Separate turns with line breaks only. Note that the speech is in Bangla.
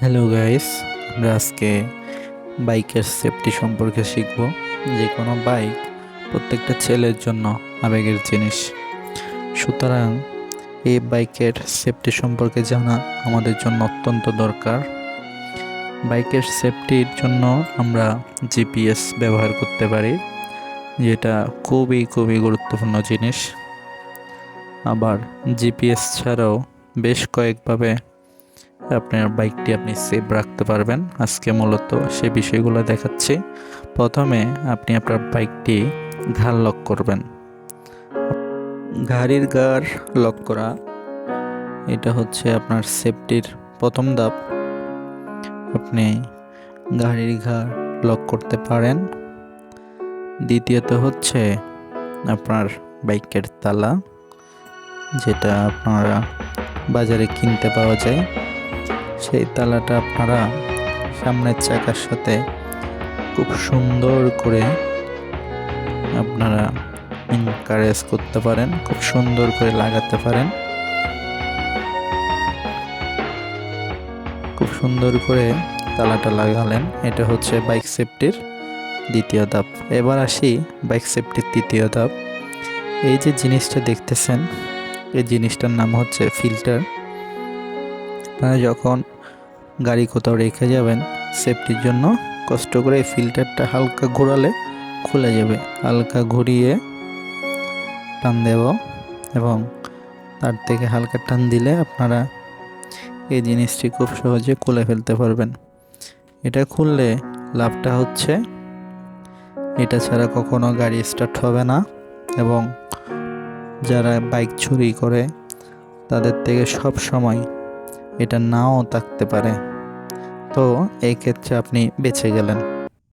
হ্যালো গাইস আমরা আজকে বাইকের সেফটি সম্পর্কে শিখব। যে কোনো বাইক প্রত্যেকটা ছেলের জন্য আবেগের জিনিস। সুতরাং এই বাইকের সেফটি সম্পর্কে জানা আমাদের জন্য অত্যন্ত দরকার। বাইকের সেফটির জন্য আমরা জিপিএস ব্যবহার করতে পারি, যেটা খুবই খুবই গুরুত্বপূর্ণ জিনিস। আবার জিপিএস ছাড়াও বেশ কয়েকভাবে আপনার বাইকটি আপনি সেফ রাখতে পারবেন। আজকে মূলত সে বিষয়গুলো দেখাচ্ছি। প্রথমে আপনি আপনার বাইকটি ঘাড় লক করবেন। গাড়ির গাড় লক করা, এটা হচ্ছে আপনার সেফটির প্রথম ধাপ। আপনি গাড়ির ঘাড় লক করতে পারেন। দ্বিতীয়ত হচ্ছে আপনার বাইকের তালা, যেটা আপনারা বাজারে কিনতে পাওয়া যায়। সেই তালাটা আপনারা সামনের চাকার সাথে খুব সুন্দর করে আপনারা এনকারেজ করতে পারেন, খুব সুন্দর করে লাগাতে পারেন। খুব সুন্দর করে তালাটা লাগালেন, এটা হচ্ছে বাইক সেফটির দ্বিতীয় ধাপ। এবার আসি বাইক সেফটির তৃতীয় ধাপ। এই যে জিনিসটা দেখতেছেন, এই জিনিসটার নাম হচ্ছে ফিল্টার আপনারা যখন গাড়ি কোথাও রেখে যাবেন সেফটির জন্য কষ্ট করে এই ফিল্টারটা হালকা ঘোরালে খুলে যাবে। হালকা ঘুরিয়ে টান দেব এবং তার থেকে হালকা টান দিলে আপনারা এই জিনিসটি খুব সহজে খুলে ফেলতে পারবেন। এটা খুললে লাভটা হচ্ছে এটা ছাড়া কখনো গাড়ি স্টার্ট হবে না এবং যারা বাইক চুরি করে, তাদের থেকে সব সময় এটা নাও থাকতে পারে। তো এই ক্ষেত্রে আপনি বেঁচে গেলেন।